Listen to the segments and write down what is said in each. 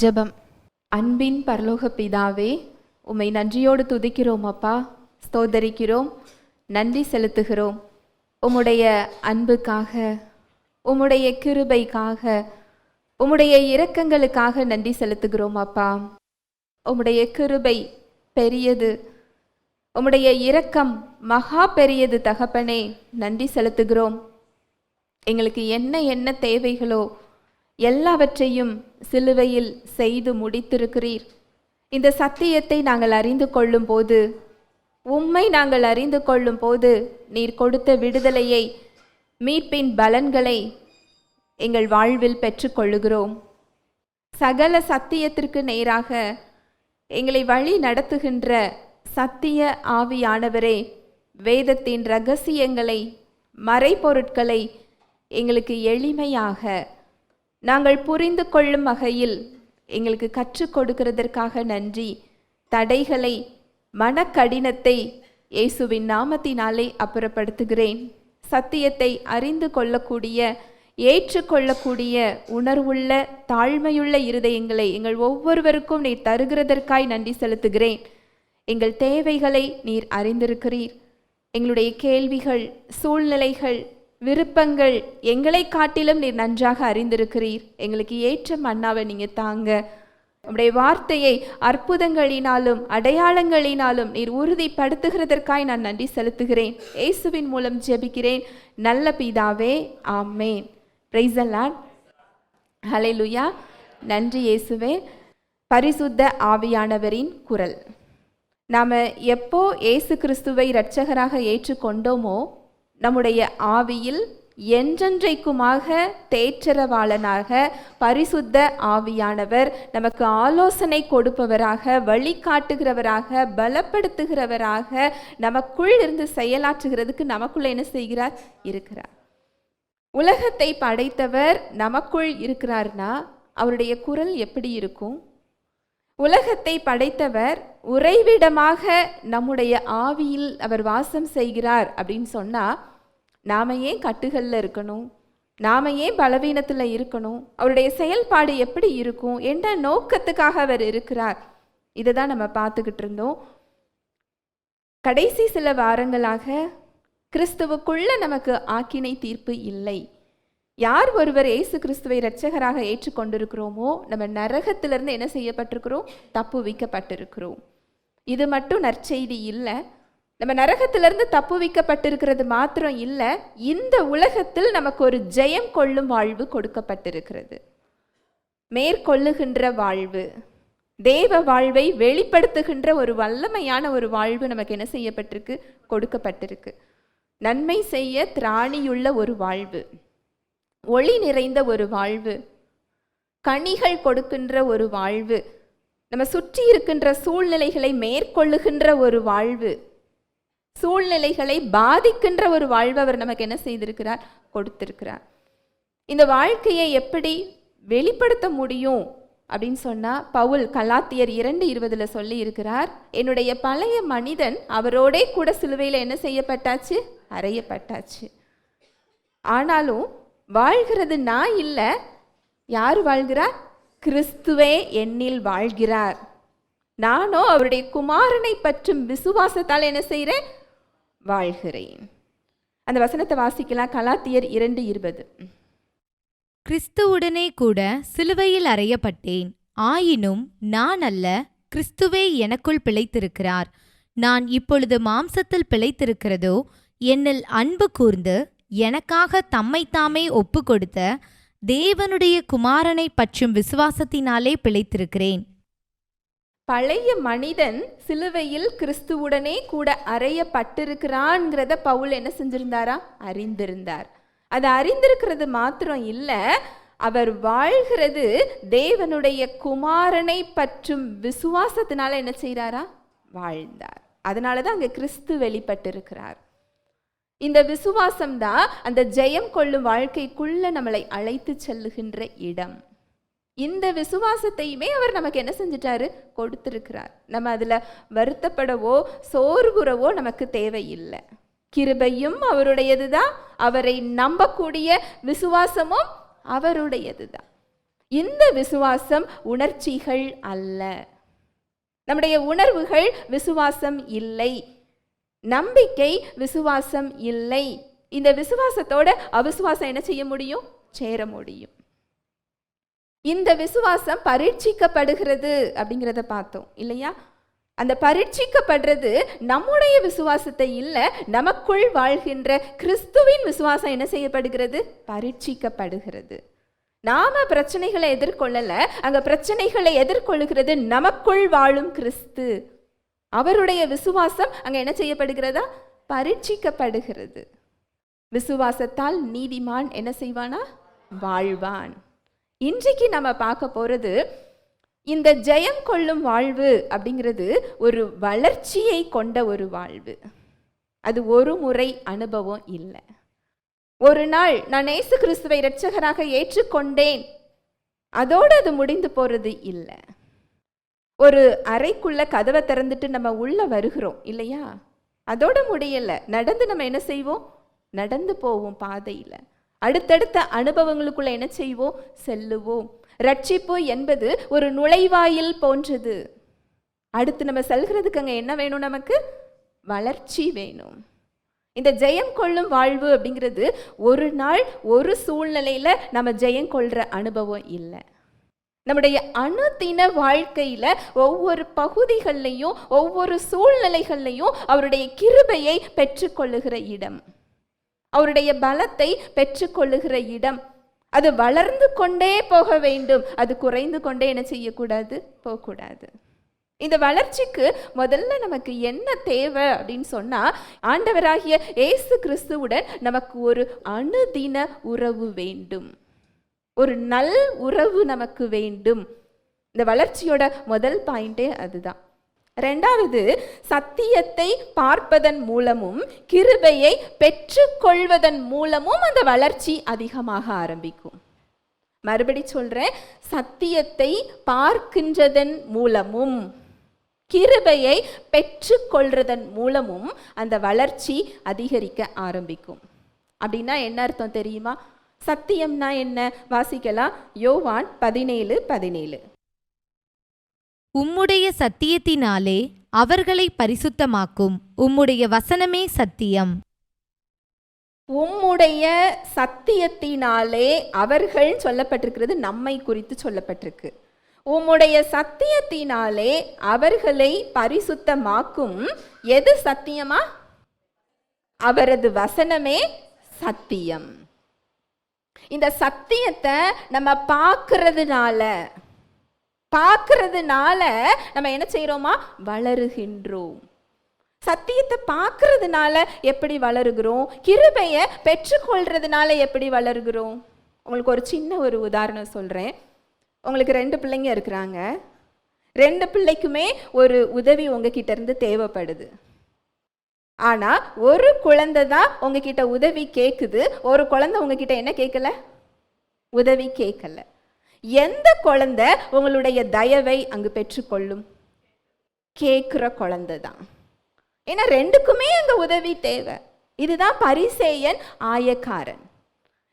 ஜெபம். அன்பின் பரலோக பிதாவே உம்மை நன்றியோடு துதிக்கிறோம் அப்பா. ஸ்தோதரிக்கிறோம் நன்றி செலுத்துகிறோம். உம்முடைய அன்புக்காக உம்முடைய கிருபைக்காக உம்முடைய இரக்கங்களுக்காக நன்றி செலுத்துகிறோம் அப்பா. உம்முடைய கிருபை பெரியது. உம்முடைய இரக்கம் மகா பெரியது தகப்பனே நன்றி செலுத்துகிறோம். எங்களுக்கு என்ன என்ன தேவைகளோ எல்லாவற்றையும் சிலுவையில் செய்து முடித்திருக்கிறீர். இந்த சத்தியத்தை நாங்கள் அறிந்து கொள்ளும் போது உம்மை நாங்கள் அறிந்து கொள்ளும் போது நீர் கொடுத்த விடுதலையை மீட்பின் பலன்களை எங்கள் வாழ்வில் பெற்றுக்கொள்ளுகிறோம் சகல சத்தியத்திற்கு நேராக எங்களை வழி நடத்துகின்ற சத்திய ஆவியானவரே வேதத்தின் ரகசியங்களை மறைபொருட்களை எங்களுக்கு எளிமையாக நாங்கள் புரிந்து கொள்ளும் வகையில் எங்களுக்கு கற்றுக் கொடுக்கிறதற்காக நன்றி. தடைகளை மனக்கடினத்தை இயேசுவின் நாமத்தினாலே அப்புறப்படுத்துகிறேன். சத்தியத்தை அறிந்து கொள்ளக்கூடிய ஏற்றுக்கொள்ளக்கூடிய உணர்வுள்ள தாழ்மையுள்ள இருதயங்களை எங்கள் ஒவ்வொருவருக்கும் நீர் தருகிறதற்காய் நன்றி செலுத்துகிறேன். எங்கள் தேவைகளை நீர் அறிந்திருக்கிறீர். எங்களுடைய கேள்விகள் சூழ்நிலைகள் விருப்பங்கள் எங்களை காட்டிலும் நீர் நன்றாக அறிந்திருக்கிறீர். எங்களுக்கு ஏற்ற மன்னாவை நீங்கள் தாங்க. உம்முடைய வார்த்தையை அற்புதங்களினாலும் அடையாளங்களினாலும் நீர் உறுதிப்படுத்துகிறதற்காய் நான் நன்றி செலுத்துகிறேன். இயேசுவின் மூலம் ஜெபிக்கிறேன். நல்ல பிதாவே ஆமேன். பிரைசலான் லுயா நன்றி இயேசுவே. பரிசுத்த ஆவியானவரின் குரல். நாம் எப்போ இயேசு கிறிஸ்துவை இரட்சகராக ஏற்றுக்கொண்டோமோ நம்முடைய ஆவியில் என்றென்றைக்குமாக தேற்றரவாளனாக பரிசுத்த ஆவியானவர் நமக்கு ஆலோசனை கொடுப்பவராக வழிகாட்டுகிறவராக பலப்படுத்துகிறவராக நமக்குள் இருந்து செயலாற்றுகிறதுக்கு நமக்குள்ள என்ன செய்கிறார்? இருக்கிறார். உலகத்தை படைத்தவர் நமக்குள் இருக்கிறார்னா அவருடைய குரல் எப்படி இருக்கும்? உலகத்தை படைத்தவர் உறைவிடமாக நம்முடைய ஆவியில் அவர் வாசம் செய்கிறார் அப்படின்னு சொன்னால் நாம ஏன் கட்டுகளில் இருக்கணும்? நாம ஏன் பலவீனத்தில் இருக்கணும்? அவருடைய செயல்பாடு எப்படி இருக்கும்? என்ற நோக்கத்துக்காக அவர் இருக்கிறார். இதை தான் நம்ம பார்த்துக்கிட்டு இருந்தோம். கடைசி சில வாரங்களாக கிறிஸ்துவுக்குள்ள நமக்கு ஆக்கினை தீர்ப்பு இல்லை. யார் ஒருவர் இயேசு கிறிஸ்துவை இரட்சகராக ஏற்றுக்கொண்டிருக்கிறோமோ நம்ம நரகத்திலிருந்து என்ன செய்யப்பட்டிருக்கிறோம்? தப்பு வைக்கப்பட்டிருக்கிறோம் இது மட்டும் நற்செய்தி இல்லை. நம்ம நரகத்திலிருந்து தப்பு வைக்கப்பட்டிருக்கிறது மாத்திரம் இல்லை இந்த உலகத்தில் நமக்கு ஒரு ஜெயம் கொள்ளும் வாழ்வு கொடுக்கப்பட்டிருக்கிறது. மேற்கொள்ளுகின்ற வாழ்வு தேவ வாழ்வை வெளிப்படுத்துகின்ற ஒரு வல்லமையான ஒரு வாழ்வு நமக்கு என்ன செய்யப்பட்டிருக்கு? கொடுக்கப்பட்டிருக்கு. நன்மை செய்ய திராணியுள்ள ஒரு வாழ்வு ஒளி நிறைந்த ஒரு வாழ்வு கனிகள் கொடுக்கின்ற ஒரு வாழ்வு நம்ம சுற்றி இருக்கின்ற சூழ்நிலைகளை மேற்கொள்ளுகின்ற ஒரு வாழ்வு சூழ்நிலைகளை பாதிக்கின்ற ஒரு வாழ்வு அவர் நமக்கு என்ன செய்திருக்கிறார்? கொடுத்திருக்கிறார். இந்த வாழ்க்கையை எப்படி வெளிப்படுத்த முடியும்? அப்படின்னு சொன்னால் பவுல் கலாத்தியர் இரண்டு இருபதில் சொல்லி இருக்கிறார் என்னுடைய பழைய மனிதன் அவரோடே கூட சிலுவையில் என்ன செய்யப்பட்டாச்சு? அறையப்பட்டாச்சு. ஆனாலும் வாழ்கிறது நான் இல்லை யார் வாழ்கிறார்? கிறிஸ்துவே என்னில் வாழ்கிறார். நானோ அவருடைய குமாரனை பற்றும் விசுவாசத்தால் என்ன செய்கிறேன் வாழ்கிறேன். அந்த வசனத்தை வாசிக்கலாம். கலாத்தியர் இரண்டு இருபது. கிறிஸ்துவுடனே கூட சிலுவையில் அறையப்பட்டேன். ஆயினும் நான் அல்ல கிறிஸ்துவே எனக்குள் பிழைத்திருக்கிறார். நான் இப்பொழுது மாம்சத்தில் பிழைத்திருக்கிறதோ என்னில் அன்பு கூர்ந்து எனக்காக தம்மைத்தாமே ஒப்பு கொடுத்த தேவனுடைய குமாரனை பற்றும் விசுவாசத்தினாலே பிழைத்திருக்கிறேன். பழைய மனிதன் சிலுவையில் கிறிஸ்துவுடனே கூட அறையப்பட்டிருக்கிறான்ங்கிறத பவுல் என்ன செஞ்சிருந்தாரா? அறிந்திருந்தார். அது அறிந்திருக்கிறது மாத்திரம் இல்லை அவர் வாழ்கிறது தேவனுடைய குமாரனை பற்றும் விசுவாசத்தினால என்ன செய்கிறாரா வாழ்ந்தார். அதனால தான் அங்கே கிறிஸ்து வெளிப்பட்டிருக்கிறார். இந்த விசுவாசம் தான் அந்த ஜெயம் கொள்ளும் வாழ்க்கைக்குள்ள நம்மளை அழைத்து செல்லுகின்ற இடம். இந்த விசுவாசத்தையுமே அவர் நமக்கு என்ன செஞ்சிட்டாரு? கொடுத்துருக்கிறார். நம்ம அதில் வருத்தப்படவோ சோர்வுறவோ நமக்கு தேவையில்லை. கிருபையும் அவருடையது தான் அவரை நம்பக்கூடிய விசுவாசமும் அவருடையது தான் இந்த விசுவாசம் உணர்ச்சிகள் அல்ல. நம்முடைய உணர்வுகள் விசுவாசம் இல்லை. நம்பிக்கை விசுவாசம் இல்லை. இந்த விசுவாசத்தோட அவிசுவாசம் என்ன செய்ய முடியும்? சேர முடியும். இந்த விசுவாசம் பரீட்சிக்கப்படுகிறது அப்படிங்கிறத பார்த்தோம் இல்லையா? அந்த பரீட்சிக்கப்படுறது நம்முடைய விசுவாசத்தை இல்லை நமக்குள் வாழ்கின்ற கிறிஸ்துவின் விசுவாசம் என்ன செய்யப்படுகிறது? பரீட்சிக்கப்படுகிறது. நாம பிரச்சனைகளை எதிர்கொள்ளல அங்க பிரச்சனைகளை எதிர்கொள்ளுகிறது நமக்குள் வாழும் கிறிஸ்து. அவருடைய விசுவாசம் அங்க என்ன செய்யப்படுகிறதா? பரீட்சிக்கப்படுகிறது. விசுவாசத்தால் நீதிமான் என்ன செய்வானா? வாழ்வான். இன்றைக்கு நம்ம பார்க்க போகிறது இந்த ஜெயம் கொள்ளும் வாழ்வு அப்படிங்கிறது ஒரு வளர்ச்சியை கொண்ட ஒரு வாழ்வு. அது ஒரு முறை அனுபவம் இல்லை. ஒரு நாள் நான் ஏசு கிறிஸ்துவை இரட்சகராக ஏற்றுக்கொண்டேன். அதோடு அது முடிந்து போகிறது இல்லை. ஒரு அறைக்குள்ள கதவை திறந்துட்டு நம்ம உள்ள வருகிறோம் இல்லையா? அதோட முடியல. நடந்து நம்ம என்ன செய்வோம்? நடந்து போவோம் பாதையில். அடுத்தடுத்த அனுபவங்களுக்குள்ள என்ன செய்வோம்? செல்லுவோம். ரட்சிப்பு என்பது ஒரு நுழைவாயில் போன்றது. அடுத்து நம்ம செல்கிறதுக்கு அங்கே என்ன வேணும் நமக்கு? வளர்ச்சி வேணும். இந்த ஜெயம் கொள்ளும் வாழ்வு அப்படிங்கிறது ஒரு நாள் ஒரு சூழ்நிலையில நம்ம ஜெயம் கொள்ற அனுபவம் இல்லை. நம்முடைய அணுதின வாழ்க்கையில ஒவ்வொரு பகுதிகள்லையும் ஒவ்வொரு சூழ்நிலைகள்லையும் அவருடைய கிருபையை பெற்றுக்கொள்ளுகிற இடம். அவருடைய பலத்தை பெற்றுக்கொள்ளுகிற இடம். அது வளர்ந்து கொண்டே போக வேண்டும். அது குறைந்து கொண்டே என்ன செய்யக்கூடாது? போகக்கூடாது. இந்த வளர்ச்சிக்கு முதல்ல நமக்கு என்ன தேவை அப்படின்னு சொன்னா ஆண்டவராகிய இயேசு கிறிஸ்துவுடன் நமக்கு ஒரு அணுதின உறவு வேண்டும். ஒரு நல் உறவு நமக்கு வேண்டும். இந்த வளர்ச்சியோட முதல் பாயிண்டே அதுதான். ரெண்டாவது சத்தியத்தை பார்ப்பதன் மூலமும் கிருபையை பெற்றுக்கொள்வதன் மூலமும் அந்த வளர்ச்சி அதிகமாக ஆரம்பிக்கும். மறுபடி சொல்றேன் சத்தியத்தை பார்க்கின்றதன் மூலமும் கிருபையை பெற்றுக்கொள்றதன் மூலமும் அந்த வளர்ச்சி அதிகரிக்க ஆரம்பிக்கும். அப்படின்னா என்ன அர்த்தம் தெரியுமா? சத்தியம்னா என்ன? வாசிக்கலாம். யோவான் பதினேழு பதினேழு. உம்முடைய சத்தியத்தினாலே அவர்களை பரிசுத்தமாக்கும். உம்முடைய வசனமே சத்தியம். உம்முடைய சத்தியத்தினாலே அவர்கள் சொல்லப்பட்டிருக்கிறது நம்மை குறித்து சொல்லப்பட்டிருக்கு. உம்முடைய சத்தியத்தினாலே அவர்களை பரிசுத்தமாக்கும். எது சத்தியமா? அவரது வசனமே சத்தியம். இந்த சத்தியத்தை நம்ம பார்க்கறதுனால பார்க்கறதுனால நம்ம என்ன செய்கிறோமா வளருகின்றோம். சத்தியத்தை பார்க்கறதுனால எப்படி வளருகிறோம்? கிருபையை பெற்றுக்கொள்றதுனால எப்படி வளருகிறோம்? உங்களுக்கு ஒரு சின்ன ஒரு உதாரணம் சொல்கிறேன் உங்களுக்கு ரெண்டு பிள்ளைங்க இருக்கிறாங்க. ரெண்டு பிள்ளைக்குமே ஒரு உதவி உங்ககிட்ட இருந்து தேவைப்படுது. ஆனால் ஒரு குழந்தை தான் உங்ககிட்ட உதவி கேட்குது ஒரு குழந்தை உங்ககிட்ட என்ன கேட்கல உதவி கேட்கல எந்த குழந்தை உங்களுடைய தயவை அங்கு பெற்றுக்கொள்ளும்? கேட்குற குழந்தை தான். ஏன்னா ரெண்டுக்குமே அங்கே உதவி தேவை. இதுதான் பரிசேயன் ஆயக்காரன்.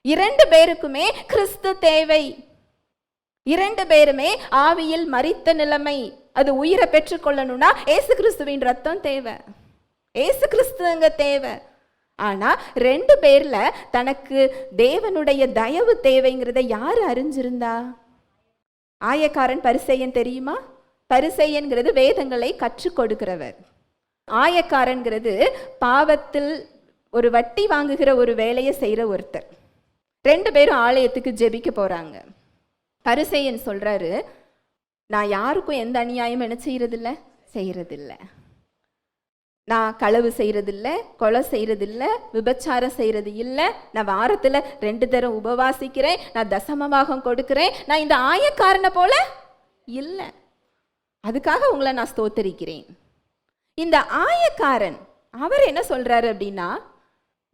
இரண்டு பேருக்குமே கிறிஸ்து தேவை. இரண்டு பேருமே ஆவியில் மரித்த நிலைமை. அது உயிரை பெற்றுக்கொள்ளணும்னா ஏசு கிறிஸ்துவின் ரத்தம் தேவை. ஏசு கிறிஸ்துவங்க தேவை. ஆனால் ரெண்டு பேரில் தனக்கு தேவனுடைய தயவு தேவைங்கிறத யார் அறிஞ்சிருந்தா? ஆயக்காரன் பரிசெயன் தெரியுமா? பரிசெயன்கிறது வேதங்களை கற்றுக் கொடுக்கிறவர். ஆயக்காரன்கிறது பாவத்தில் ஒரு வட்டி வாங்குகிற ஒரு வேலையை செய்கிற ஒருத்தர். ரெண்டு பேரும் ஆலயத்துக்கு ஜெபிக்க போகிறாங்க பரிசெயன் சொல்கிறாரு நான் யாருக்கும் எந்த அநியாயமும் என்ன செய்கிறதில்ல செய்கிறதில்லை நான் களவு செய்கிறதில்ல கொலை செய்கிறதில்ல விபச்சாரம் செய்கிறது இல்லை. நான் வாரத்தில் ரெண்டு தரம் உபவாசிக்கிறேன் நான் தசமபாகம் கொடுக்குறேன். நான் இந்த ஆயக்காரனை போல இல்லை. அதுக்காக உங்களை நான் ஸ்தோத்தரிக்கிறேன். இந்த ஆயக்காரன் அவர் என்ன சொல்கிறாரு அப்படின்னா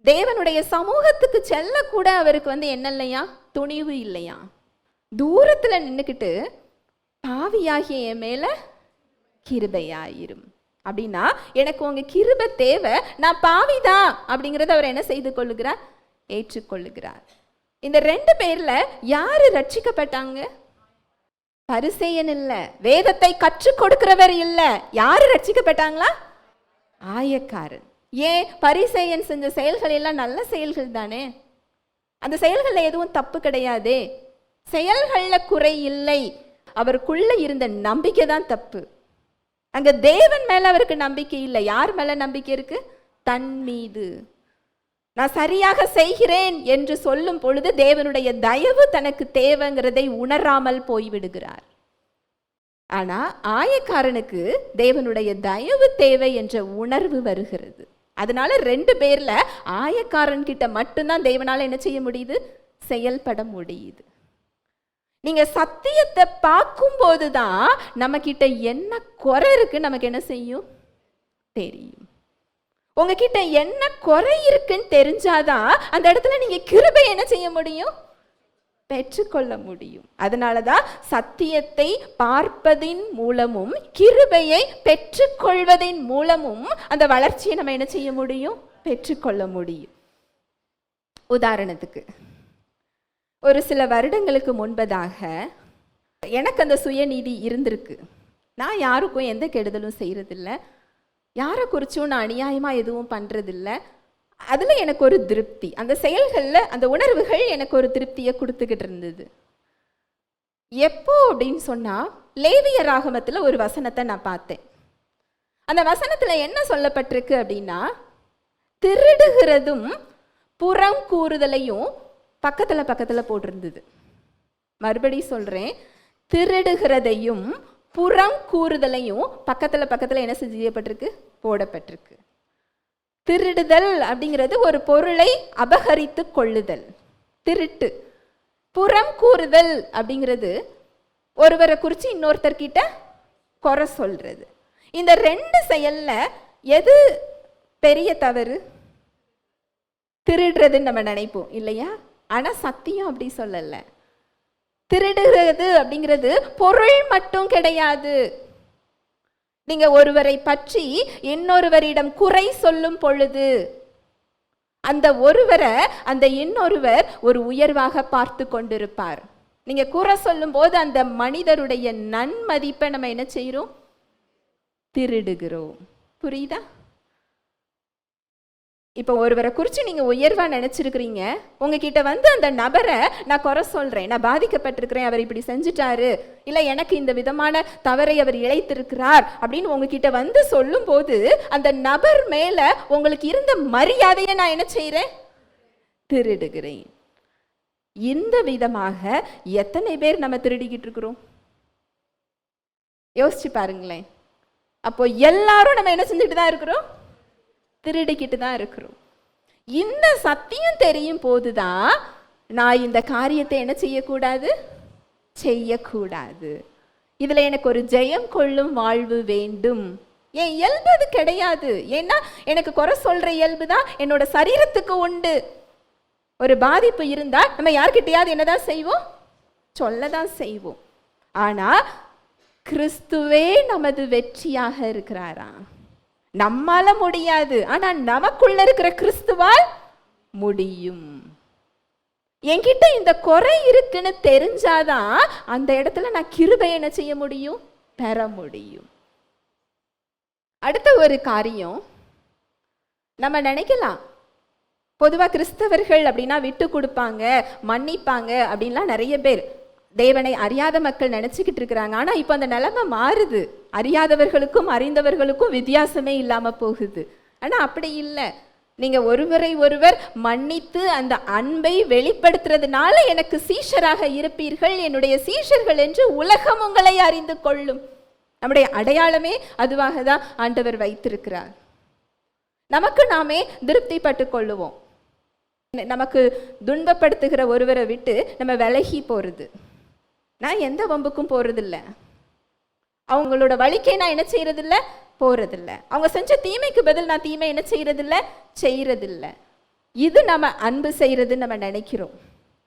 தேவனுடைய சமூகத்துக்கு செல்லக்கூட அவருக்கு வந்து என்ன இல்லையா? துணிவு இல்லையா? தூரத்தில் நின்றுக்கிட்டு பாவியாகிய என் மேலே கிருபையாயிரும். அப்படின்னா எனக்கு உங்கள் கிருப தேவை நான் பாவிதான் அப்படிங்கிறத அவர் என்ன செய்து கொள்ளுகிறார்? ஏற்றுக்கொள்ளுகிறார். இந்த ரெண்டு பேரில் யார் ரட்சிக்கப்பட்டாங்க? பரிசெயன் இல்லை வேதத்தை கற்றுக் கொடுக்கிறவர் இல்லை யார் ரட்சிக்கப்பட்டாங்களா? ஆயக்காரன். ஏன்? பரிசெயன் செஞ்ச செயல்கள் எல்லாம் நல்ல செயல்கள் தானே? அந்த செயல்களில் எதுவும் தப்பு கிடையாதே. செயல்களில் குறை இல்லை. அவருக்குள்ள இருந்த நம்பிக்கை தான் தப்பு. அங்கே தேவன் மேலே அவருக்கு நம்பிக்கை இல்லை. யார் மேலே நம்பிக்கை இருக்கு? தன் மீது. நான் சரியாக செய்கிறேன் என்று சொல்லும் பொழுது தேவனுடைய தயவு தனக்கு தேவைங்கிறதை உணராமல் போய்விடுகிறார். ஆனால் ஆயக்காரனுக்கு தேவனுடைய தயவு தேவை என்ற உணர்வு வருகிறது. அதனால ரெண்டு பேர்ல ஆயக்காரன் கிட்ட மட்டும்தான் தேவனால் என்ன செய்ய முடியுது? செயல்பட முடியுது. நீங்க சத்தியத்தை பார்க்கும்போது தான் நம்ம கிட்ட என்ன குறை இருக்குன்னு நமக்கு என்ன செய்யும்? தெரியும். உங்ககிட்ட என்ன குறை இருக்குன்னு தெரிஞ்சாதான் அந்த இடத்துல நீங்க கிருபை என்ன செய்ய முடியும்? பெற்றுக்கொள்ள முடியும். அதனால தான் சத்தியத்தை பார்ப்பதின் மூலமும் கிருபையை பெற்றுக்கொள்வதின் மூலமும் அந்த வளர்ச்சியை நம்ம என்ன செய்ய முடியும்? பெற்றுக்கொள்ள முடியும். உதாரணத்துக்கு ஒரு சில வருடங்களுக்கு முன்பதாக எனக்கு அந்த சுயநீதி இருந்திருக்கு. நான் யாருக்கும் எந்த கெடுதலும் செய்கிறதில்ல யாரை குறிச்சும் நான் அநியாயமாக எதுவும் பண்ணுறதில்ல அதில் எனக்கு ஒரு திருப்தி. அந்த செயல்களில் அந்த உணர்வுகள் எனக்கு ஒரு திருப்தியை கொடுத்துக்கிட்டு இருந்தது. எப்போ அப்படின்னு சொன்னால் லேவிய ராகமத்தில் ஒரு வசனத்தை நான் பார்த்தேன். அந்த வசனத்தில் என்ன சொல்லப்பட்டிருக்கு அப்படின்னா திருடுகிறதும் புறம் கூறுதலையும் பக்கத்தில் பக்கத்தில் போட்டிருந்தது. மறுபடி சொல்கிறேன் திருடுகிறதையும் புறம் கூறுதலையும் பக்கத்தில் பக்கத்தில் என்ன செய்யப்பட்டிருக்கு? போடப்பட்டிருக்கு. திருடுதல் அப்படிங்கிறது ஒரு பொருளை அபகரித்து கொள்ளுதல். திருட்டு. புறம் கூறுதல் அப்படிங்கிறது ஒருவரை குறித்து இன்னொருத்தர்கிட்ட குறை சொல்றது. இந்த ரெண்டு செயலில் எது பெரிய தவறு? திருடுறதுன்னு நம்ம நினைப்போம் இல்லையா? ஆனால் சத்தியம் அப்படி சொல்லல. திருடுகிறது அப்படிங்கிறது பொருள் மட்டும் கிடையாது. நீங்க ஒருவரை பற்றி இன்னொருவரிடம் குறை சொல்லும் பொழுது அந்த ஒருவரை அந்த இன்னொருவர் ஒரு உயர்வாக பார்த்து கொண்டிருப்பார். நீங்க குறை சொல்லும் போது அந்த மனிதருடைய நன்மதிப்பை நம்ம என்ன செய்கிறோம் திருடுகிறோம். புரியுதா? இப்போ ஒருவரை குறித்து நீங்கள் உயர்வாக நினச்சிருக்கிறீங்க. உங்ககிட்ட வந்து அந்த நபரை நான் குறை சொல்கிறேன் நான் பாதிக்கப்பட்டிருக்கிறேன் அவர் இப்படி செஞ்சுட்டாரு இல்லை எனக்கு இந்த விதமான தவறை அவர் இழைத்திருக்கிறார் அப்படின்னு உங்ககிட்ட வந்து சொல்லும்போது அந்த நபர் மேலே உங்களுக்கு இருந்த மரியாதையை நான் என்ன செய்கிறேன் திருடுகிறேன். இந்த விதமாக எத்தனை பேர் நம்ம திருடிக்கிட்டு இருக்கிறோம்? யோசிச்சு பாருங்களேன். அப்போ எல்லாரும் நம்ம என்ன செஞ்சுட்டு தான் இருக்கிறோம்? திருடிக்கிட்டு தான் இருக்கிறோம். இந்த சத்தியம் தெரியும் போது தான் நான் இந்த காரியத்தை என்ன செய்யக்கூடாது? செய்யக்கூடாது. இதில் எனக்கு ஒரு ஜெயம் கொள்ளும் வாழ்வு வேண்டும். என் இயல்பு அது கிடையாது. ஏன்னா எனக்கு குறை சொல்கிற இயல்பு தான் என்னோட சரீரத்துக்கு உண்டு. ஒரு பாதிப்பு இருந்தால் நம்ம யார்கிட்டையாவது என்னதான் செய்வோம்? சொல்ல தான் செய்வோம். ஆனால் கிறிஸ்துவே நமது வெற்றியாக இருக்கிறாரா நம்மால முடியாது. ஆனா நமக்குள்ள இருக்கிற கிறிஸ்துவால் முடியும். என்கிட்ட இந்த குறை இருக்குன்னு தெரிஞ்சாதான் அந்த இடத்துல நான் கிருபை என்ன செய்ய முடியும்? பெற முடியும். அடுத்த ஒரு காரியம். நம்ம நினைக்கலாம். பொதுவாக கிறிஸ்தவர்கள் அப்படின்னா விட்டு கொடுப்பாங்க மன்னிப்பாங்க அப்படின்லாம் நிறைய பேர். தேவனை அறியாத மக்கள் நினச்சிக்கிட்டு இருக்கிறாங்க. ஆனால் இப்போ அந்த நிலைமை மாறுது. அறியாதவர்களுக்கும் அறிந்தவர்களுக்கும் வித்தியாசமே இல்லாமல் போகுது. ஆனால் அப்படி இல்லை. நீங்கள் ஒருவரை ஒருவர் மன்னித்து அந்த அன்பை வெளிப்படுத்துறதுனால எனக்கு சீஷராக இருப்பீர்கள். என்னுடைய சீஷர்கள் என்று உலகம் உங்களை அறிந்து கொள்ளும். நம்முடைய அடையாளமே அதுவாக தான் ஆண்டவர் வைத்திருக்கிறார். நமக்கு நாமே திருப்திப்பட்டு கொள்ளுவோம். நமக்கு துன்பப்படுத்துகிற ஒருவரை விட்டு நம்ம விலகி போகிறது நான் எந்த வம்புக்கும் போகிறதில்ல அவங்களோட வழிக்கே நான் என்ன செய்யறதில்ல போகிறதில்ல அவங்க செஞ்ச தீமைக்கு பதில் நான் தீமை என்ன செய்யறதில்ல செய்கிறதில்ல இது நம்ம அன்பு செய்கிறதுன்னு நம்ம நினைக்கிறோம்.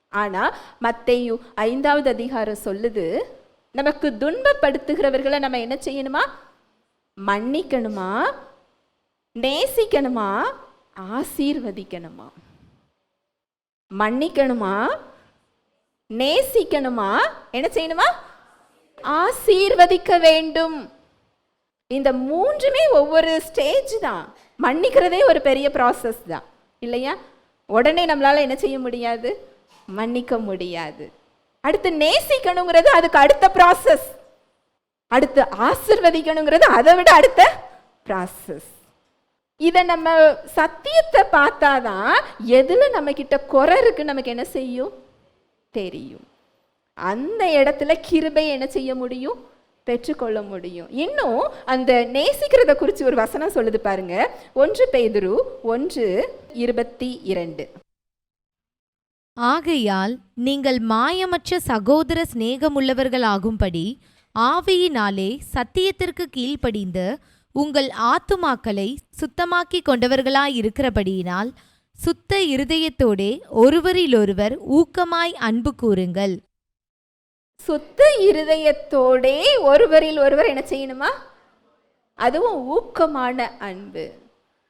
ஆனால் மத்தையு ஐந்தாவது அதிகாரம் சொல்லுது நமக்கு துன்பப்படுத்துகிறவர்களை நம்ம என்ன செய்யணுமா? மன்னிக்கணுமா? நேசிக்கணுமா? ஆசீர்வதிக்கணுமா? மன்னிக்கணுமா? நேசிக்கணுமா? என்ன செய்யணுமா? ஆசீர்வதிக்க வேண்டும். இந்த மூன்றுமே ஒவ்வொரு ஸ்டேஜ் தான். மன்னிக்கிறதே ஒரு பெரிய ப்ராசஸ் தான். இல்லையா? உடனே நம்மளால் என்ன செய்ய முடியாது? மன்னிக்க முடியாது. அடுத்து நேசிக்கணுங்கிறது அதுக்கு அடுத்த ப்ராசஸ் அடுத்து ஆசிர்வதிக்கணுங்கிறது அதை விட அடுத்த ப்ராசஸ் இதை நம்ம சத்தியத்தை பார்த்தாதான் எதில் நம்ம கிட்ட குறை இருக்குன்னு நமக்கு என்ன செய்யும்? தெரியும். அந்த இடத்துல கிருபை என்ன செய்ய முடியும்? பெற்றுக்கொள்ள முடியும். இன்னும் அந்த நேசிக்கிறத குறித்து ஒரு வசனம் சொல்லுது பாருங்க. ஒன்று பெய்துரு ஒன்று இருபத்தி இரண்டு. ஆகையால் நீங்கள் மாயமற்ற சகோதர சிநேகமுள்ளவர்களாகும்படி ஆவியினாலே சத்தியத்திற்கு கீழ்ப்படிந்து உங்கள் ஆத்துமாக்களை சுத்தமாக்கி கொண்டவர்களாயிருக்கிறபடியினால் சுத்த இருதயத்தோடே ஒருவரிலொருவர் ஊக்கமாய் அன்பு கூறுங்கள். சுத்த இருதயத்தோடே ஒருவரில் ஒருவர் என்ன செய்யணுமா? அதுவும் ஊக்கமான அன்பு.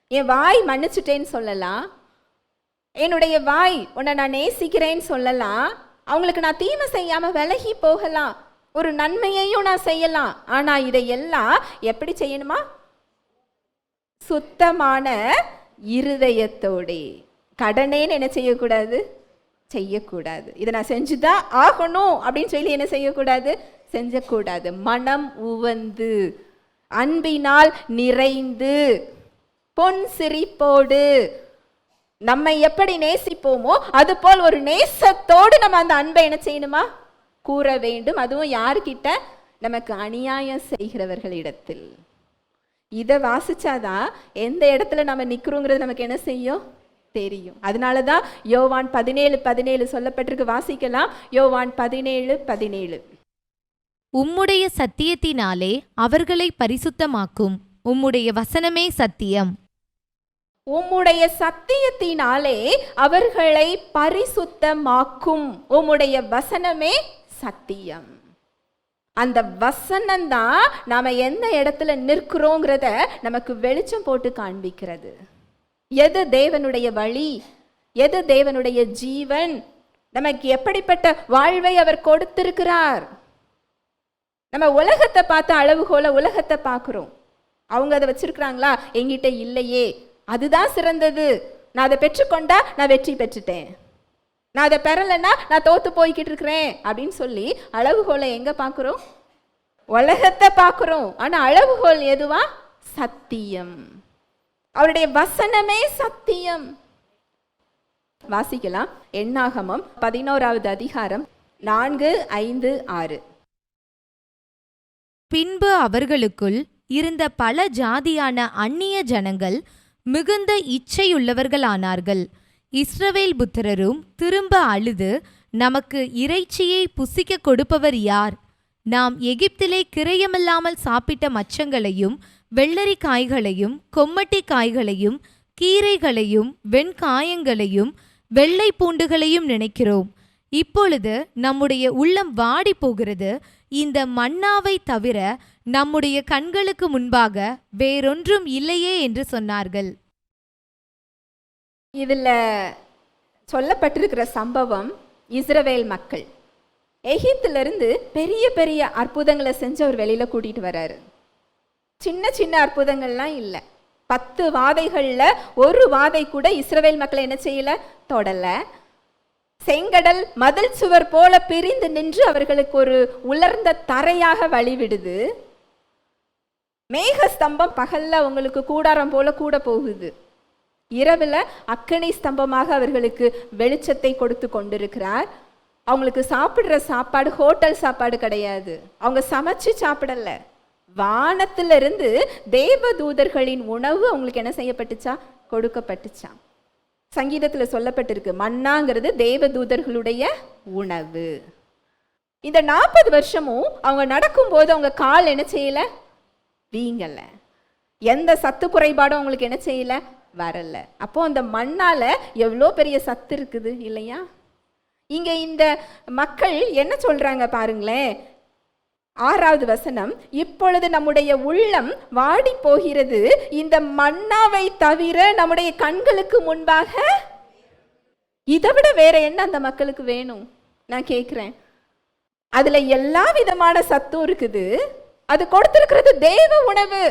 என் வாய் மன்னிச்சுட்டேன்னு சொல்லலாம். என்னுடைய வாய் உன்னை நான் நேசிக்கிறேன்னு சொல்லலாம். அவங்களுக்கு நான் தீமை செய்யாம விலகி போகலாம். ஒரு நன்மையையும் நான் செய்யலாம். ஆனா இதையெல்லாம் எப்படி செய்யணுமா? சுத்தமான இருதயத்தோடே. கடனேன்னு என்ன செய்யக்கூடாது? செய்யக்கூடாது. இதை நான் செஞ்சுதான் ஆகணும் அப்படின்னு சொல்லி என்ன செய்யக்கூடாது? செஞ்சக்கூடாது. மனம் உவந்து அன்பினால் நிறைந்து பொன் சிரிப்போடு நம்மை எப்படி நேசிப்போமோ அது போல் ஒரு நேசத்தோடு நம்ம அந்த அன்பை என்ன செய்யணுமா? கூற வேண்டும். அதுவும் யாருக்கிட்ட நமக்கு அநியாயம் செய்கிறவர்களிடத்தில். இதை வாசிச்சாதான் எந்த இடத்துல நம்ம நிற்கிறோங்கிறது நமக்கு என்ன செய்யும்? தெரியும். அதனால தான் யோவான் பதினேழு பதினேழு சொல்லப்பட்டிருக்கு. வாசிக்கலாம். யோவான் பதினேழு பதினேழு. உம்முடைய சத்தியத்தினாலே அவர்களை பரிசுத்தமாக்கும். உம்முடைய வசனமே சத்தியம். உம்முடைய சத்தியத்தினாலே அவர்களை பரிசுத்தமாக்கும். உம்முடைய வசனமே சத்தியம். அந்த வசனம் தான் எந்த இடத்துல நிற்கிறோங்கிறத நமக்கு வெளிச்சம் போட்டு காண்பிக்கிறது. எது தேவனுடைய வழி? எது தேவனுடைய ஜீவன்? நமக்கு எப்படிப்பட்ட வாழ்வை அவர் கொடுத்திருக்கிறார்? நம்ம உலகத்தை பார்த்து அளவுகோல உலகத்தை பார்க்குறோம். அவங்க அதை வச்சிருக்கிறாங்களா? எங்கிட்ட இல்லையே. அதுதான் சிறந்தது. நான் அதை பெற்றுக்கொண்டா நான் வெற்றி பெற்றுட்டேன். நான் அதை பெறலைன்னா நான் தோற்று போய்கிட்டு இருக்கிறேன் அப்படின்னு சொல்லி அளவுகோலை எங்கே பார்க்குறோம்? உலகத்தை பார்க்குறோம். ஆனால் அளவுகோல் எதுவா? சத்தியம். அவருடைய வசனமே சத்தியம். வாசிக்கலாம். எண்ணாகமம் பதினோராவது அதிகாரம் நான்கு ஐந்து ஆறு. பின்பு அவர்களுக்குள் இருந்த பல ஜாதியான அந்நிய ஜனங்கள் மிகுந்த இச்சையுள்ளவர்களானார்கள். இஸ்ரவேல் புத்திரரும் திரும்ப அழுது நமக்கு இறைச்சியை புசிக்க கொடுப்பவர் யார்? நாம் எகிப்திலே கிரயமில்லாமல் சாப்பிட்ட மச்சங்களையும் வெள்ளரி காய்களையும் கொம்மட்டி காய்களையும் கீரைகளையும் வெண்காயங்களையும் வெள்ளை பூண்டுகளையும் நினைக்கிறோம். இப்பொழுது நம்முடைய உள்ளம் வாடி போகிறது. இந்த மன்னாவை தவிர நம்முடைய கண்களுக்கு முன்பாக வேறொன்றும் இல்லையே என்று சொன்னார்கள். இதில் சொல்லப்பட்டிருக்கிற சம்பவம் இஸ்ரவேல் மக்கள். எகிப்திலிருந்து பெரிய பெரிய அற்புதங்களை செஞ்சு அவர் வெளியில் கூட்டிகிட்டு வர்றாரு சின்ன சின்ன அற்புதங்கள்லாம் இல்லை. பத்து வாதைகளில் ஒரு வாதை கூட இஸ்ரவேல் மக்களை என்ன செய்யல? தொடலை. செங்கடல் மதில் சுவர் போல பிரிந்து நின்று அவர்களுக்கு ஒரு உலர்ந்த தரையாக வழிவிடுது மேகஸ்தம்பம் பகல்ல உங்களுக்கு கூடாரம் போல கூட போகுது. இரவில் அக்கனை ஸ்தம்பமாக அவர்களுக்கு வெளிச்சத்தை கொடுத்து கொண்டிருக்கிறார். அவங்களுக்கு சாப்பிட்ற சாப்பாடு ஹோட்டல் சாப்பாடு கிடையாது. அவங்க சமைச்சு சாப்பிடல. வானத்திலிருந்து தேவதூதர்களின் உணவு அவங்களுக்கு என்ன செய்யப்பட்டுச்சா? கொடுக்கப்பட்டுச்சா. சங்கீதத்தில் சொல்லப்பட்டிருக்கு மன்னாங்கிறது தேவதூதர்களுடைய உணவு. இந்த நாற்பது வருஷமும் அவங்க நடக்கும்போது அவங்க கால் என்ன செய்யலை? வீங்கலை. எந்த சத்து குறைபாடும் அவங்களுக்கு என்ன செய்யலை? வரல. அப்போ அந்த மண்ணால் எவ்வளோ பெரிய சத்து இருக்குது இல்லையா? இங்கே இந்த மக்கள் என்ன சொல்கிறாங்க பாருங்களேன்? ஆறாவது வசனம் இப்பொழுது நம்முடைய உள்ளம் வாடி போகிறது. இந்த மன்னாவை தவிர நம்முடைய கண்களுக்கு முன்பாக இதை விட வேற என்ன அந்த மக்களுக்கு வேணும்? நான் கேட்குறேன் அதில் எல்லா விதமான சத்தும் இருக்குது. அது கொடுத்துருக்கிறது தேவ உணவு.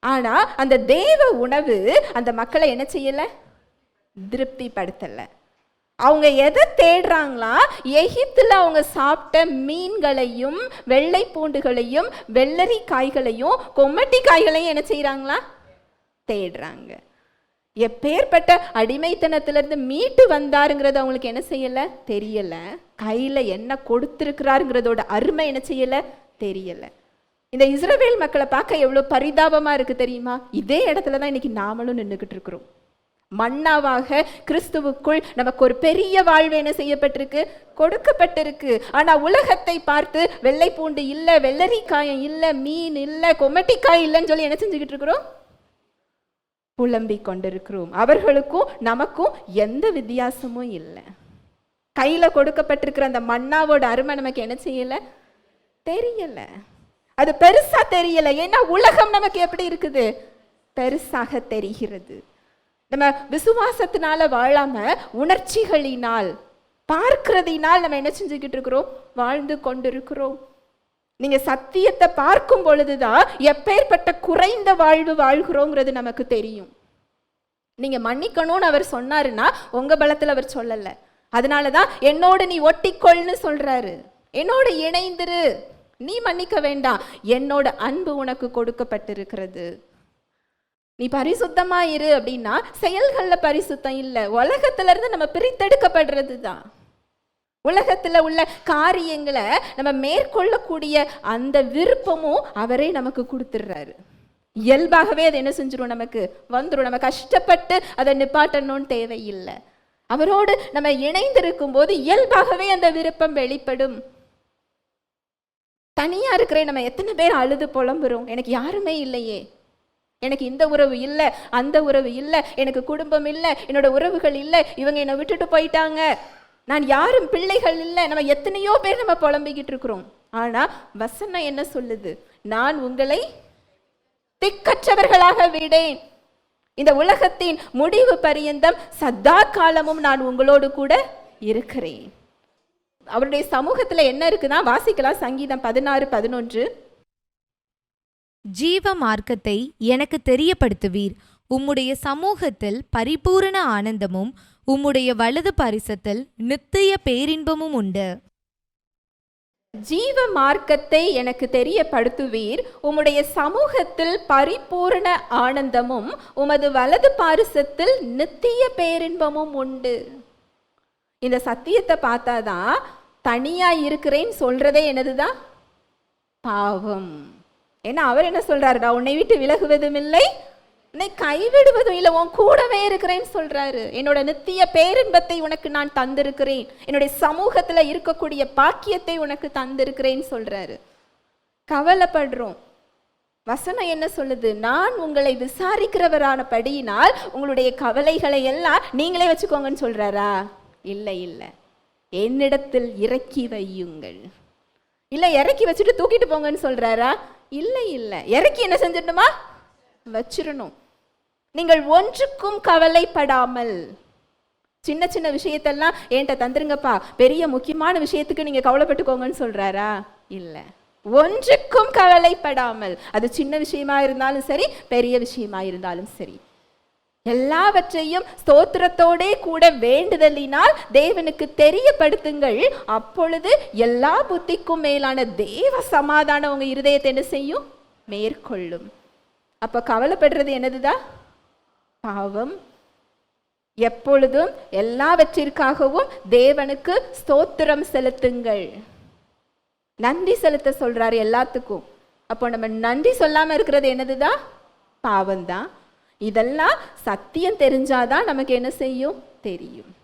ஆனால் அந்த தேவ உணவு அந்த மக்களை என்ன செய்யலை? திருப்திப்படுத்தலை. அவங்க எதை தேடுறாங்களா? எகிப்தில் அவங்க சாப்பிட்ட மீன்களையும் வெள்ளை பூண்டுகளையும் வெள்ளரி காய்களையும் கொம்மட்டி காய்களையும் என்ன செய்கிறாங்களா தேடுறாங்க. எப்பேற்பட்ட அடிமைத்தனத்திலிருந்து மீட்டு வந்தாருங்கிறது அவங்களுக்கு என்ன செய்யலை? தெரியலை. கையில் என்ன கொடுத்துருக்கிறாருங்கிறதோட அருமை என்ன செய்யலை? தெரியலை. இந்த இஸ்ரவேல் மக்களை பார்க்க எவ்வளோ பரிதாபமாக இருக்குது தெரியுமா? இதே இடத்துல தான் இன்றைக்கி நாமளும் நின்றுக்கிட்டு இருக்கிறோம். மன்னாவாக கிறிஸ்துவுக்குள் நமக்கு ஒரு பெரிய வாழ்வு என்ன செய்யப்பட்டிருக்கு? கொடுக்கப்பட்டிருக்கு. ஆனால் உலகத்தை பார்த்து வெள்ளை பூண்டு இல்லை வெள்ளரிக்காயம் இல்லை மீன் இல்லை கொமட்டிக்காய் இல்லைன்னு சொல்லி என்ன செஞ்சுக்கிட்டு இருக்கிறோம்? புலம்பிக் கொண்டிருக்கிறோம். அவர்களுக்கும் நமக்கும் எந்த வித்தியாசமும் இல்லை. கையில் கொடுக்கப்பட்டிருக்கிற அந்த மன்னாவோட அருமை நமக்கு என்ன செய்யலை? தெரியலை. அது பெருசா தெரியல. ஏன்னா உலகம் நமக்கு எப்படி இருக்குது? பெருசாக தெரிகிறது. நம்ம விசுவாசத்தினால வாழாம உணர்ச்சிகளினால் பார்க்கிறதினால் நம்ம என்ன செஞ்சுக்கிட்டு இருக்கிறோம்? வாழ்ந்து கொண்டிருக்கிறோம். நீங்க சத்தியத்தை பார்க்கும் பொழுதுதான் எப்பேற்பட்ட குறைந்த வாழ்வு வாழ்கிறோங்கிறது நமக்கு தெரியும். நீங்க மன்னிக்கணும்னு அவர் சொன்னாருன்னா உங்க பலத்தில் அவர் சொல்லலை. அதனாலதான் என்னோடு நீ ஒட்டிக்கொள்னு சொல்றாரு. என்னோடு இணைந்திரு. நீ மன்னிக்க வேண்டாம். என்னோட அன்பு உனக்கு கொடுக்கப்பட்டிருக்கிறது. நீ பரிசுத்தமா இரு அப்படின்னா செயல்கள்ல பரிசுத்தம் இல்லை. உலகத்துல இருந்து நம்ம பிரித்தெடுக்கப்படுறது தான் உலகத்துல உள்ள காரியங்களை நம்ம மேற்கொள்ளக்கூடிய அந்த விருப்பமும் அவரே நமக்கு கொடுத்துடுறாரு இயல்பாகவே அது என்ன செஞ்சிடும் நமக்கு? வந்துடும் நம்ம கஷ்டப்பட்டு அதை நிப்பாட்டணும்னு தேவையில்லை. அவரோடு நம்ம இணைந்திருக்கும் போது இயல்பாகவே அந்த விருப்பம் வெளிப்படும். தனியாக இருக்கிறேன். நம்ம எத்தனை பேர் அழுது புலம்புறோம். எனக்கு யாருமே இல்லையே. எனக்கு இந்த உறவு இல்லை அந்த உறவு இல்லை எனக்கு குடும்பம் இல்லை என்னோட உறவுகள் இல்லை இவங்க என்னை விட்டுட்டு போயிட்டாங்க. நான் யாரும் பிள்ளைகள் இல்லை. நம்ம எத்தனையோ பேர் நம்ம புலம்பிக்கிட்டு இருக்கிறோம். ஆனால் வசனம் என்ன சொல்லுது? நான் உங்களை திக்கற்றவர்களாக விடேன். இந்த உலகத்தின் முடிவு பரியந்தம் சதா காலமும் நான் உங்களோடு கூட இருக்கிறேன். அவருடைய சமூகத்துல என்ன இருக்குன்னா வாசிக்கலாம். சங்கீதம் பதினாறு பதினொன்று. ஜீவ மார்க்கத்தை எனக்கு தெரியப்படுத்துவீர். உம்முடைய சமூகத்தில் பரிபூரண ஆனந்தமும் உம்முடைய வலது பரிசத்தில் நித்திய பேரின்பமும் உண்டு. ஜீவ மார்க்கத்தை எனக்கு தெரியப்படுத்துவீர். உம்முடைய சமூகத்தில் பரிபூரண ஆனந்தமும் உமது வலது பாரிசத்தில் நித்திய பேரின்பமும் உண்டு. இந்த சத்தியத்தை பார்த்தா தான் தனியாக இருக்கிறேன்னு சொல்கிறதே எனது என்னதுதான் பாவம். ஏன்னா அவர் என்ன சொல்கிறாருடா உன்னை விட்டு விலகுவதும் இல்லை உன்னை கைவிடுவதும் இல்லை. உன் கூடவே இருக்கிறேன்னு சொல்கிறாரு என்னோட நித்திய பேரின்பத்தை உனக்கு நான் தந்திருக்கிறேன். என்னுடைய சமூகத்தில் இருக்கக்கூடிய பாக்கியத்தை உனக்கு தந்திருக்கிறேன்னு சொல்கிறாரு கவலைப்படுறோம். வசனம் என்ன சொல்லுது? நான் உங்களை விசாரிக்கிறவரான படியினால் உங்களுடைய கவலைகளை எல்லாம் நீங்களே வச்சுக்கோங்கன்னு சொல்றாரா? இல்லை இல்லை. என்னிடத்தில் இறக்கி வையுங்கள். இல்லை இறக்கி வச்சுட்டு தூக்கிட்டு போங்கன்னு சொல்கிறாரா இல்லை இல்லை. இறக்கி என்ன செஞ்சிடணுமா? வச்சிடணும். நீங்கள் ஒன்றுக்கும் கவலைப்படாமல். சின்ன சின்ன விஷயத்தெல்லாம் என்கிட்ட தந்துருங்கப்பா. பெரிய முக்கியமான விஷயத்துக்கு நீங்கள் கவலைப்பட்டுக்கோங்கன்னு சொல்கிறாரா இல்லை. ஒன்றுக்கும் கவலைப்படாமல். அது சின்ன விஷயமா இருந்தாலும் சரி பெரிய விஷயமா இருந்தாலும் சரி. எல்லாவற்றையும் ஸ்தோத்திரத்தோடே கூட வேண்டுதலினால் தேவனுக்கு தெரியப்படுத்துங்கள். அப்பொழுது எல்லா புத்திக்கும் மேலான தேவ சமாதானம் உங்கள் இருதயத்தை என்ன செய்யும்? மேற்கொள்ளும். அப்போ கவலைப்படுறது என்னதுதான் பாவம். எப்பொழுதும் எல்லாவற்றிற்காகவும் தேவனுக்கு ஸ்தோத்திரம் செலுத்துங்கள். நன்றி செலுத்த சொல்றாரு எல்லாத்துக்கும். அப்போ நம்ம நன்றி சொல்லாம இருக்கிறது என்னதுதான் பாவம்தான். இதெல்லாம் சத்தியம் தெரிஞ்சாதான் நமக்கு என்ன செய்யும்? தெரியும்.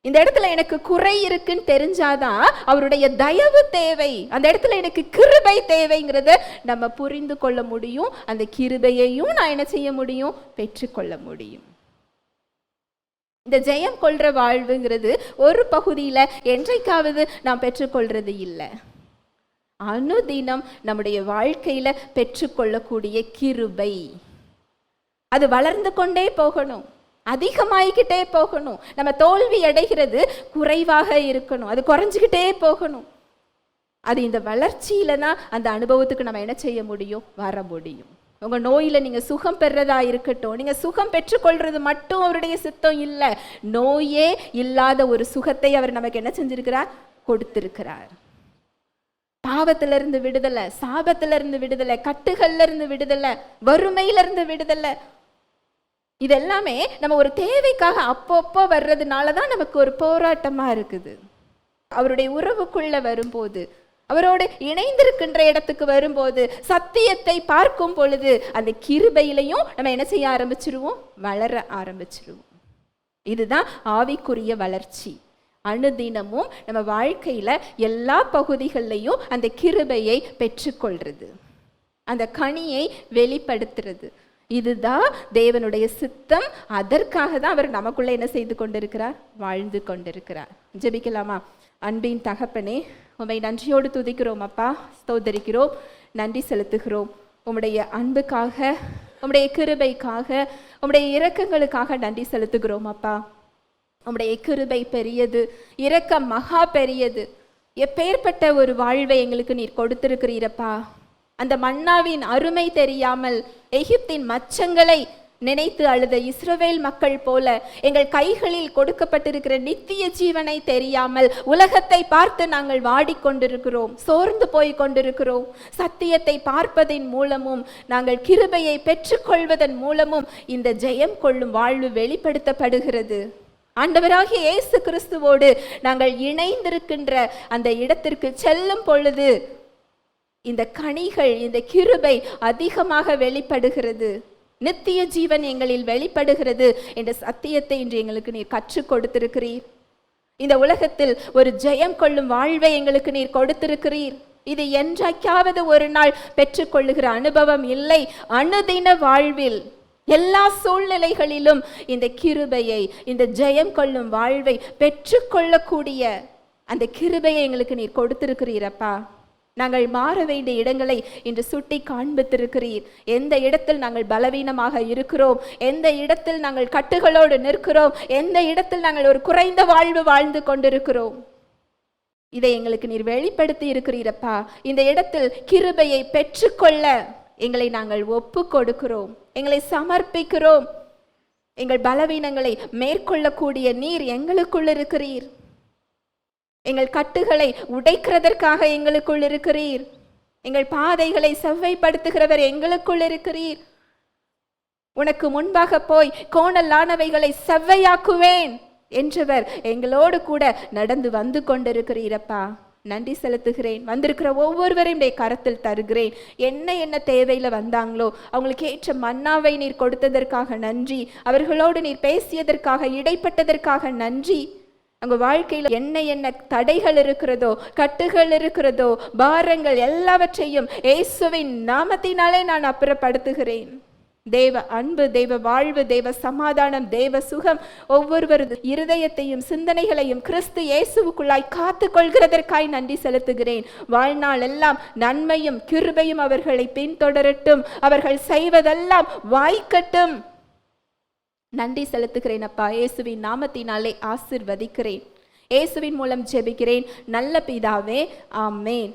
இந்த இடத்துல எனக்கு குறை இருக்குன்னு தெரிஞ்சாதான் அவருடைய தயவு தேவை. அந்த இடத்துல எனக்கு கிருபை தேவைங்கிறத நம்ம புரிந்து கொள்ள முடியும். அந்த கிருபையையும் நான் என்ன செய்ய முடியும்? பெற்றுக்கொள்ள முடியும். இந்த ஜெயம் கொள்ற வாழ்வுங்கிறது ஒரு பகுதியில என்றைக்காவது நாம் பெற்றுக்கொள்றது இல்லை. அனுதினம் நம்முடைய வாழ்க்கையில பெற்றுக்கொள்ளக்கூடிய கிருபை. அது வளர்ந்து கொண்டே போகணும். அதிகமாயிக்கிட்டே போகணும். நம்ம தோல்வி அடைகிறது குறைவாக இருக்கணும். அது குறைஞ்சிக்கிட்டே போகணும். அது இந்த வளர்ச்சியில தான் அந்த அனுபவத்துக்கு நம்ம என்ன செய்ய முடியும்? வர முடியும். உங்க நோயில நீங்க சுகம் பெறதா இருக்கட்டும் நீங்க சுகம் பெற்றுக்கொள்றது மட்டும் அவருடைய சித்தம் இல்லை. நோயே இல்லாத ஒரு சுகத்தை அவர் நமக்கு என்ன செஞ்சிருக்கிறார்? கொடுத்திருக்கிறார். பாவத்திலிருந்து விடுதலை சாபத்திலிருந்து விடுதலை கட்டுகள்ல இருந்து விடுதலை வறுமையிலிருந்து விடுதலை இது எல்லாமே நம்ம ஒரு தேவைக்காக அப்பப்போ வர்றதுனால தான் நமக்கு ஒரு போராட்டமாக இருக்குது. அவருடைய உறவுக்குள்ளே வரும்போது அவரோடு இணைந்திருக்கின்ற இடத்துக்கு வரும்போது சத்தியத்தை பார்க்கும் பொழுது அந்த கிருபையிலையும் நம்ம என்ன செய்ய ஆரம்பிச்சிருவோம்? வளர ஆரம்பிச்சிருவோம். இதுதான் ஆவிக்குரிய வளர்ச்சி. அனுதினமும் நம்ம வாழ்க்கையில் எல்லா பகுதிகள்லையும் அந்த கிருபையை பெற்றுக்கொள்றது. அந்த கனியை வெளிப்படுத்துறது. இதுதான் தேவனுடைய சித்தம். அதற்காக தான் அவர் நமக்குள்ள என்ன செய்து கொண்டிருக்கிறார்? வாழ்ந்து கொண்டிருக்கிறார். ஜெபிக்கலாமா? அன்பின் தகப்பனே உம்மை நன்றியோடு துதிக்கிறோம் அப்பா. ஸ்தோதரிக்கிறோம் நன்றி செலுத்துகிறோம். உம்முடைய அன்புக்காக உம்முடைய கிருபைக்காக உம்முடைய இரக்கங்களுக்காக நன்றி செலுத்துகிறோம் அப்பா. உம்முடைய கிருபை பெரியது. இரக்கம் மகா பெரியது. எப்பேற்பட்ட ஒரு வாழ்வை எங்களுக்கு நீர் கொடுத்திருக்கிறீரப்பா. அந்த மன்னாவின் அருமை தெரியாமல் எகிப்தின் மச்சங்களை நினைத்து அழுத இஸ்ரவேல் மக்கள் போல எங்கள் கைகளில் கொடுக்கப்பட்டிருக்கிற நித்திய ஜீவனை தெரியாமல் உலகத்தை பார்த்து நாங்கள் வாடிக்கொண்டிருக்கிறோம் சோர்ந்து போய் கொண்டிருக்கிறோம். சத்தியத்தை பார்ப்பதின் மூலமும் நாங்கள் கிருபையை பெற்றுக்கொள்வதன் மூலமும் இந்த ஜெயம் கொள்ளும் வாழ்வு வெளிப்படுத்தப்படுகிறது. ஆண்டவராகிய இயேசு கிறிஸ்துவோடு நாங்கள் இணைந்திருக்கின்ற அந்த இடத்திற்கு செல்லும் பொழுது இந்த கனிகள் இந்த கிருபை அதிகமாக வெளிப்படுகிறது. நித்திய ஜீவன் எங்களில் வெளிப்படுகிறது என்ற சத்தியத்தை இன்று எங்களுக்கு நீர் கற்றுக் கொடுத்திருக்கிறீர். இந்த உலகத்தில் ஒரு ஜெயம் கொள்ளும் வாழ்வை எங்களுக்கு நீர் கொடுத்திருக்கிறீர். இது என்றைக்காவது ஒரு நாள் பெற்றுக்கொள்ளுகிற அனுபவம் இல்லை. அனுதின வாழ்வில் எல்லா சூழ்நிலைகளிலும் இந்த கிருபையை இந்த ஜெயம் கொள்ளும் வாழ்வை பெற்றுக்கொள்ளக்கூடிய அந்த கிருபையை எங்களுக்கு நீர் கொடுத்திருக்கிறீரப்பா நாங்கள் மாற வேண்டிய இடங்களை இன்று சுட்டி காண்பித்திருக்கிறீர். எந்த இடத்தில் நாங்கள் பலவீனமாக இருக்கிறோம் எந்த இடத்தில் நாங்கள் கட்டுகளோடு நிற்கிறோம் எந்த இடத்தில் நாங்கள் ஒரு குறைந்த வாழ்வு வாழ்ந்து கொண்டிருக்கிறோம். இதை எங்களுக்கு நீர் வெளிப்படுத்தி இருக்கிறீரப்பா இந்த இடத்தில் கிருபையை பெற்றுக்கொள்ள எங்களை நாங்கள் ஒப்பு கொடுக்கிறோம் எங்களை சமர்ப்பிக்கிறோம். எங்கள் பலவீனங்களை மேற்கொள்ளக்கூடிய நீர் எங்களுக்குள் இருக்கிறீர். எங்கள் கட்டுகளை உடைக்கிறதற்காக எங்களுக்குள் இருக்கிறீர். எங்கள் பாதைகளை செவ்வைப்படுத்துகிறவர் எங்களுக்குள் இருக்கிறீர். உனக்கு முன்பாக போய் கோணலானவைகளை செவ்வையாக்குவேன் என்றவர் எங்களோடு கூட நடந்து வந்து கொண்டிருக்கிறீரப்பா. நன்றி செலுத்துகிறேன். வந்திருக்கிற ஒவ்வொருவரையும் கரத்தில் தருகிறேன். என்ன என்ன தேவையில் வந்தாங்களோ அவங்களுக்கு ஏற்ற மன்னாவை நீர் கொடுத்ததற்காக நன்றி. அவர்களோடு நீர் பேசியதற்காக இடைப்பட்டதற்காக நன்றி. உங்கள் வாழ்க்கையில் என்ன என்ன தடைகள் இருக்கிறதோ கட்டுகள் இருக்கிறதோ பாரங்கள் எல்லாவற்றையும் இயேசுவின் நாமத்தினாலே நான் அப்புறப்படுத்துகிறேன். தேவ அன்பு தெய்வ வாழ்வு தெய்வ சமாதானம் தெய்வ சுகம் ஒவ்வொருவரது இருதயத்தையும் சிந்தனைகளையும் கிறிஸ்து இயேசுவுக்குள்ளாய் காத்து கொள்கிறதற்காய் நன்றி செலுத்துகிறேன். வாழ்நாள் எல்லாம் நன்மையும் கிருபையும் அவர்களை பின்தொடரட்டும். அவர்கள் செய்வதெல்லாம் வாய்க்கட்டும். நன்றி செலுத்துகிறேன் அப்பா. இயேசுவின் நாமத்தினாலே ஆசிர்வதிக்கிறேன். இயேசுவின் மூலம் ஜெபிக்கிறேன். நல்ல பிதாவே ஆமேன்.